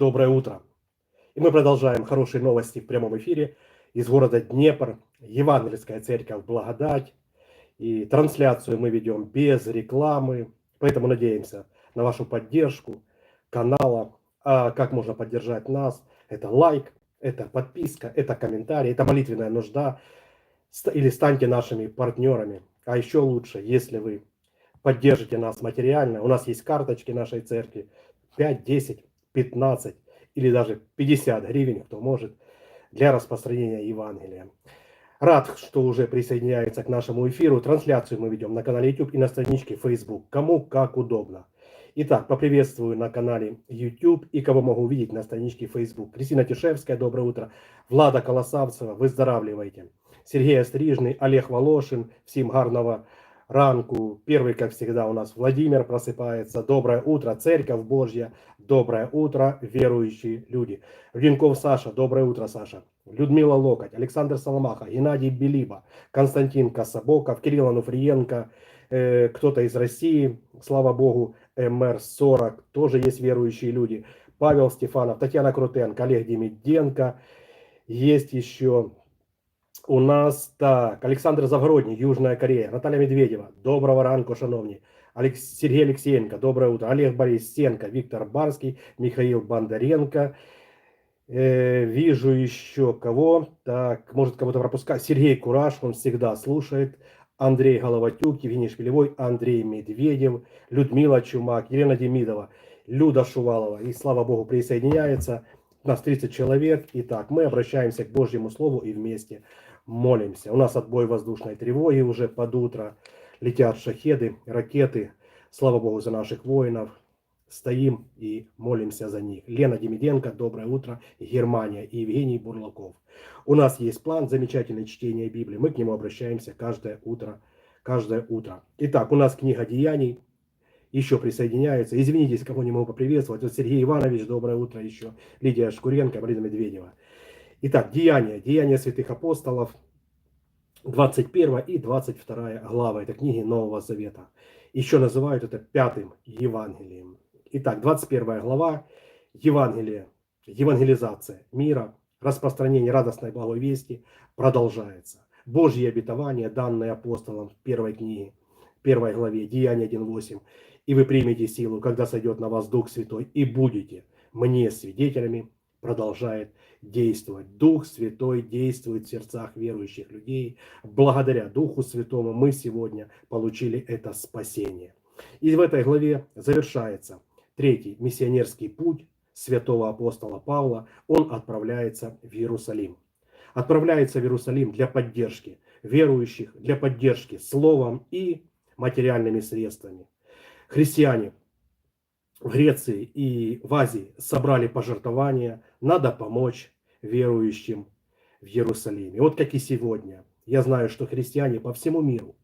Доброе утро. И мы продолжаем хорошие новости в прямом эфире из города Днепр, Евангельская церковь Благодать. И трансляцию мы ведем без рекламы, поэтому надеемся на вашу поддержку канала. А как можно поддержать нас? Это лайк, это подписка, это комментарий, это молитвенная нужда. Или станьте нашими партнерами. А еще лучше, если вы поддержите нас материально. У нас есть карточки нашей церкви 5, 10, 15 или даже 50 гривен, кто может, для распространения Евангелия. Рад, что уже присоединяется к нашему эфиру. Трансляцию мы ведем на канале YouTube и на страничке Facebook. Кому как удобно. Итак, поприветствую на канале YouTube и кого могу увидеть на страничке Facebook. Кристина Тишевская, доброе утро. Влада Колосавцева, выздоравливайте. Сергей Острижный, Олег Волошин, всем гарного ранку. Первый, как всегда, у нас Владимир просыпается. Доброе утро, Церковь Божья. Доброе утро, верующие люди. Руденков Саша, доброе утро, Саша. Людмила Локоть, Александр Соломаха, Геннадий Белиба, Константин Кособоков, Кирилл Ануфриенко, э, кто-то из России, слава богу, МР-40, тоже есть верующие люди. Павел Стефанов, Татьяна Крутенко, Олег Демиденко. Есть еще у нас так, Александр Завгородний, Южная Корея, Наталья Медведева, доброго ранку, шановні. Алекс... Сергей Алексеенко, доброе утро. Олег Борисенко, Виктор Барский, Михаил Бондаренко. Э, вижу еще кого. Так, может кого-то пропускать. Сергей Кураж, он всегда слушает. Андрей Головатюк, Евгений Шпилевой, Андрей Медведев, Людмила Чумак, Елена Демидова, Люда Шувалова. И, слава богу, присоединяется. У нас 30 человек. Итак, мы обращаемся к Божьему Слову и вместе молимся. У нас отбой воздушной тревоги уже под утро. Летят шахеды, ракеты. Слава Богу за наших воинов. Стоим и молимся за них. Лена Демиденко, доброе утро, Германия и Евгений Бурлаков. У нас есть план, замечательное чтение Библии. Мы к нему обращаемся каждое утро. Каждое утро. Итак, у нас книга Деяний. Еще присоединяются. Извините, кого не могу поприветствовать. Вот Сергей Иванович, доброе утро еще. Лидия Шкуренко, Марина Медведева. Итак, Деяния, Деяния святых апостолов, 21 и 22 глава этой книги Нового Завета. Еще называют это пятым Евангелием. Итак, 21 глава, Евангелие, евангелизация мира, распространение радостной благой вести продолжается. Божье обетование, данное апостолам в первой книге, первой главе, Деяния 1.8. «И вы примете силу, когда сойдет на вас Дух Святой, и будете мне свидетелями продолжает действовать. Дух Святой действует в сердцах верующих людей. Благодаря Духу Святому мы сегодня получили это спасение. И в этой главе завершается третий миссионерский путь святого апостола Павла. Он отправляется в Иерусалим. Отправляется в Иерусалим для поддержки верующих, для поддержки словом и материальными средствами. Христиане в Греции и в Азии собрали пожертвования, надо помочь верующим в Иерусалиме. Вот как и сегодня. Я знаю, что христиане по всему миру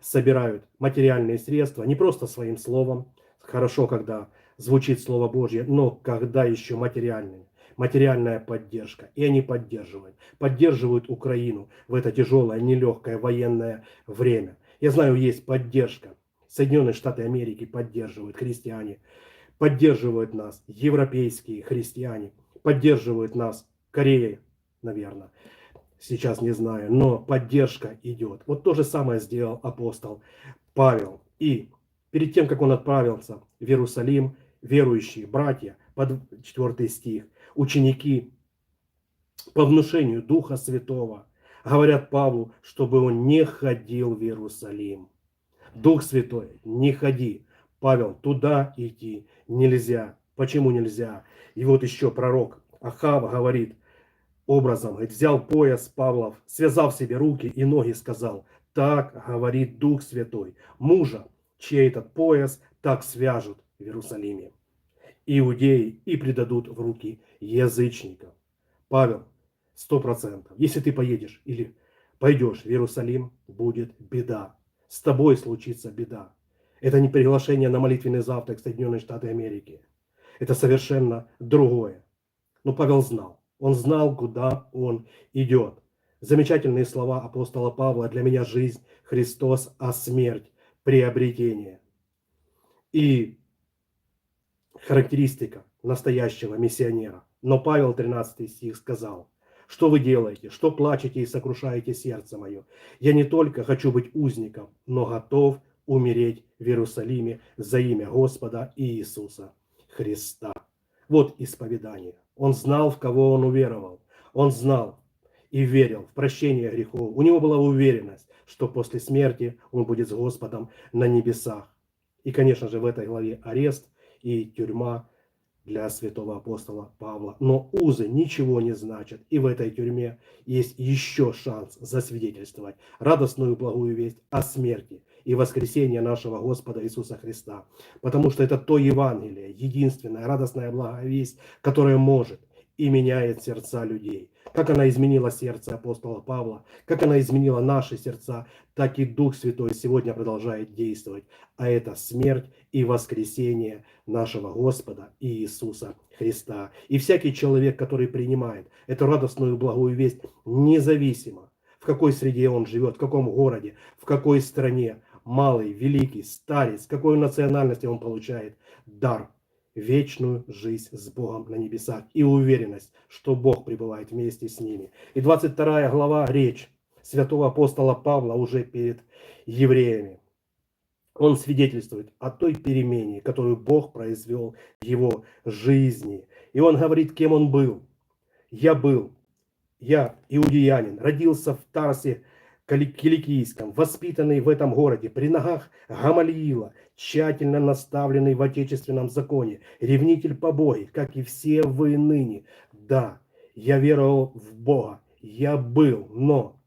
собирают материальные средства не просто своим словом, хорошо, когда звучит Слово Божье, но когда еще материальные, материальная поддержка. И они поддерживают. Поддерживают Украину в это тяжелое, нелегкое военное время. Я знаю, есть поддержка. Соединенные Штаты Америки поддерживают христиане поддерживают нас европейские христиане, поддерживают нас Корея, наверное, сейчас не знаю, но поддержка идет. Вот то же самое сделал апостол Павел. И перед тем, как он отправился в Иерусалим, верующие братья, под 4 стих, ученики по внушению Духа Святого говорят Павлу, чтобы он не ходил в Иерусалим. Дух Святой, не ходи. Павел, туда идти нельзя. Почему нельзя? И вот еще пророк Ахав говорит образом, говорит, взял пояс Павлов, связал себе руки и ноги, сказал, так говорит Дух Святой, мужа, чей этот пояс так свяжут в Иерусалиме. Иудеи и предадут в руки язычников. Павел, сто процентов, если ты поедешь или пойдешь в Иерусалим, будет беда. С тобой случится беда. Это не приглашение на молитвенный завтрак в Соединенные Штаты Америки. Это совершенно другое. Но Павел знал. Он знал, куда он идет. Замечательные слова апостола Павла «Для меня жизнь Христос, а смерть – приобретение». И характеристика настоящего миссионера. Но Павел 13 стих сказал, что вы делаете, что плачете и сокрушаете сердце мое. Я не только хочу быть узником, но готов умереть в Иерусалиме за имя Господа Иисуса Христа. Вот исповедание. Он знал, в кого он уверовал. Он знал и верил в прощение грехов. У него была уверенность, что после смерти он будет с Господом на небесах. И, конечно же, в этой главе арест и тюрьма для святого апостола Павла. Но узы ничего не значат. И в этой тюрьме есть еще шанс засвидетельствовать радостную благую весть о смерти и воскресении нашего Господа Иисуса Христа. Потому что это то Евангелие, единственная радостная благая весть, которая может и меняет сердца людей. Как она изменила сердце апостола Павла, как она изменила наши сердца, так и Дух Святой сегодня продолжает действовать. А это смерть и воскресение нашего Господа Иисуса Христа. И всякий человек, который принимает эту радостную благую весть, независимо, в какой среде он живет, в каком городе, в какой стране, малый, великий, старец, какой национальности он получает дар вечную жизнь с Богом на небесах и уверенность, что Бог пребывает вместе с ними. И 22 глава речь святого апостола Павла уже перед евреями. Он свидетельствует о той перемене, которую Бог произвел в его жизни. И он говорит, кем он был. Я был, я иудеянин, родился в Тарсе Киликийском, воспитанный в этом городе, при ногах Гамалиила, тщательно наставленный в отечественном законе, ревнитель по Боге, как и все вы ныне. Да, я веровал в Бога, я был, но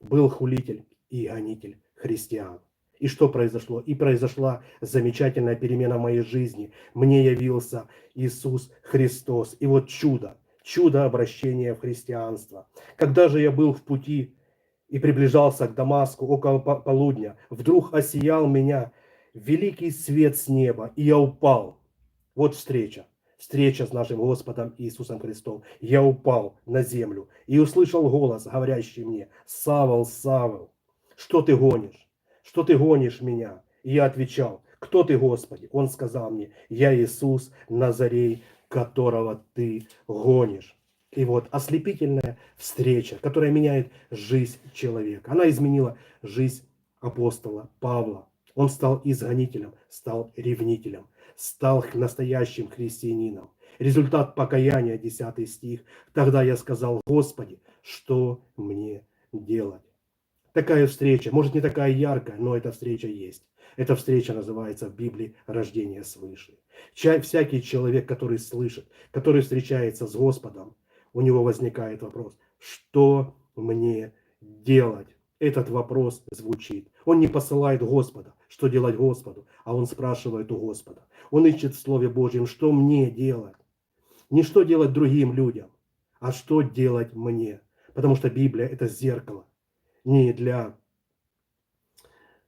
был хулитель и гонитель христиан. И что произошло? И произошла замечательная перемена в моей жизни. Мне явился Иисус Христос. И вот чудо, чудо обращения в христианство. Когда же я был в пути и приближался к Дамаску около полудня, вдруг осиял меня великий свет с неба, и я упал. Вот встреча. Встреча с нашим Господом Иисусом Христом. Я упал на землю и услышал голос, говорящий мне, «Савол, Савол, что ты гонишь? Что ты гонишь меня?» И я отвечал, «Кто ты, Господи?» Он сказал мне, «Я Иисус Назарей, которого ты гонишь». И вот ослепительная встреча, которая меняет жизнь человека. Она изменила жизнь апостола Павла. Он стал изгонителем, стал ревнителем, стал настоящим христианином. Результат покаяния, 10 стих. Тогда я сказал, Господи, что мне делать? Такая встреча, может не такая яркая, но эта встреча есть. Эта встреча называется в Библии рождение свыше. Всякий человек, который слышит, который встречается с Господом, у него возникает вопрос, что мне делать? Этот вопрос звучит. Он не посылает Господа, что делать Господу, а он спрашивает у Господа. Он ищет в Слове Божьем, что мне делать. Не что делать другим людям, а что делать мне. Потому что Библия это зеркало. Не для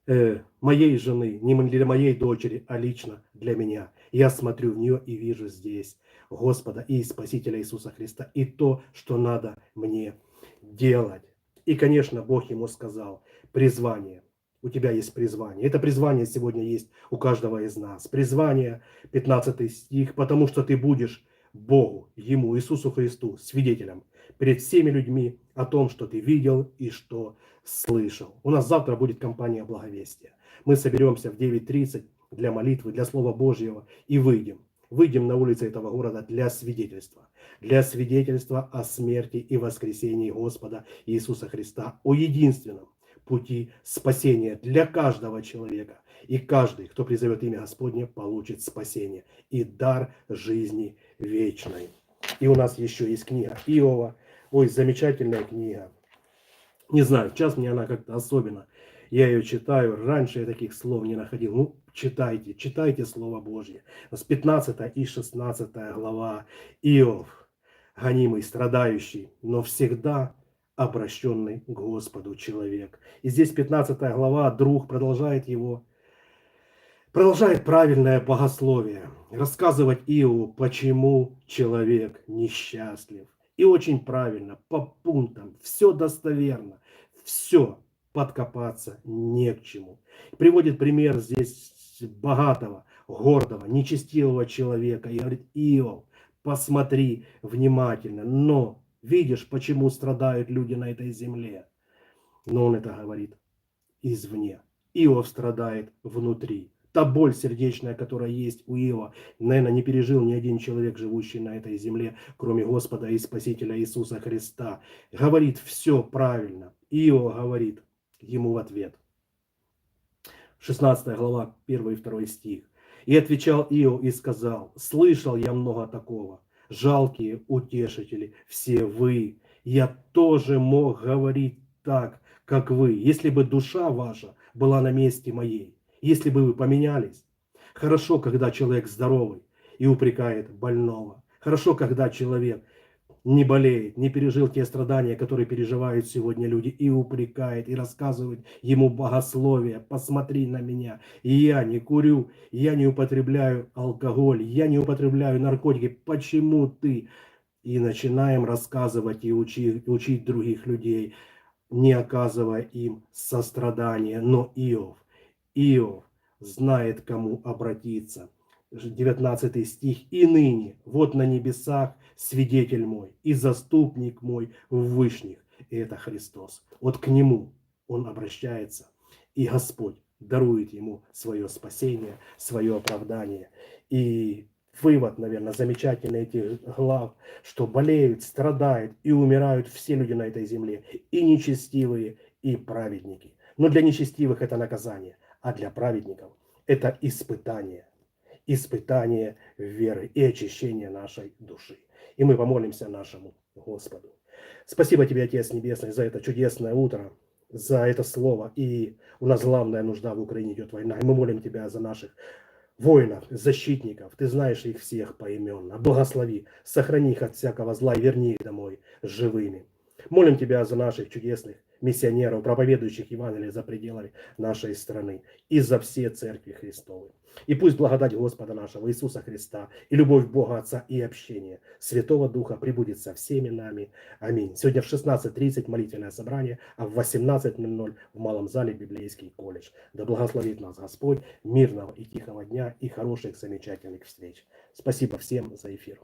э, моей жены, не для моей дочери, а лично для меня. Я смотрю в нее и вижу здесь Господа и Спасителя Иисуса Христа и то, что надо мне делать. И, конечно, Бог ему сказал, призвание. У тебя есть призвание. Это призвание сегодня есть у каждого из нас. Призвание, 15 стих, потому что ты будешь Богу, Ему, Иисусу Христу, свидетелем перед всеми людьми о том, что ты видел и что слышал. У нас завтра будет компания благовестия. Мы соберемся в 9.30 для молитвы, для Слова Божьего и выйдем выйдем на улицы этого города для свидетельства. Для свидетельства о смерти и воскресении Господа Иисуса Христа, о единственном пути спасения для каждого человека. И каждый, кто призовет имя Господне, получит спасение и дар жизни вечной. И у нас еще есть книга Иова. Ой, замечательная книга. Не знаю, сейчас мне она как-то особенно. Я ее читаю. Раньше я таких слов не находил. Ну, читайте, читайте Слово Божье. С 15 и 16 глава Иов, гонимый, страдающий, но всегда обращенный к Господу человек. И здесь 15 глава, друг продолжает его, продолжает правильное богословие, рассказывать Иову, почему человек несчастлив. И очень правильно, по пунктам, все достоверно, все подкопаться не к чему. Приводит пример здесь богатого, гордого, нечестивого человека и говорит, Иов, посмотри внимательно, но видишь, почему страдают люди на этой земле. Но он это говорит извне. Иов страдает внутри. Та боль сердечная, которая есть у Иова, наверное, не пережил ни один человек, живущий на этой земле, кроме Господа и Спасителя Иисуса Христа. Говорит все правильно. Иов говорит ему в ответ. 16 глава, 1 и 2 стих. И отвечал Иов и сказал, слышал я много такого, жалкие утешители, все вы, я тоже мог говорить так, как вы, если бы душа ваша была на месте моей если бы вы поменялись. Хорошо, когда человек здоровый и упрекает больного. Хорошо, когда человек не болеет, не пережил те страдания, которые переживают сегодня люди, и упрекает, и рассказывает ему богословие. Посмотри на меня, я не курю, я не употребляю алкоголь, я не употребляю наркотики. Почему ты? И начинаем рассказывать и учить, учить других людей, не оказывая им сострадания. Но Иов Иов знает, кому обратиться. 19 стих. «И ныне, вот на небесах свидетель мой и заступник мой в вышних». И это Христос. Вот к Нему Он обращается. И Господь дарует Ему свое спасение, свое оправдание. И вывод, наверное, замечательный этих глав, что болеют, страдают и умирают все люди на этой земле, и нечестивые, и праведники. Но для нечестивых это наказание – а для праведников это испытание. Испытание веры и очищение нашей души. И мы помолимся нашему Господу. Спасибо тебе, Отец Небесный, за это чудесное утро, за это слово. И у нас главная нужда в Украине идет война. И мы молим тебя за наших воинов, защитников. Ты знаешь их всех поименно. Благослови, сохрани их от всякого зла и верни их домой живыми. Молим тебя за наших чудесных миссионеров, проповедующих Евангелие за пределами нашей страны и за все церкви Христовы. И пусть благодать Господа нашего Иисуса Христа и любовь Бога Отца и общение Святого Духа прибудет со всеми нами. Аминь. Сегодня в 16.30 молительное собрание, а в 18.00 в Малом зале Библейский колледж. Да благословит нас Господь, мирного и тихого дня и хороших замечательных встреч. Спасибо всем за эфир.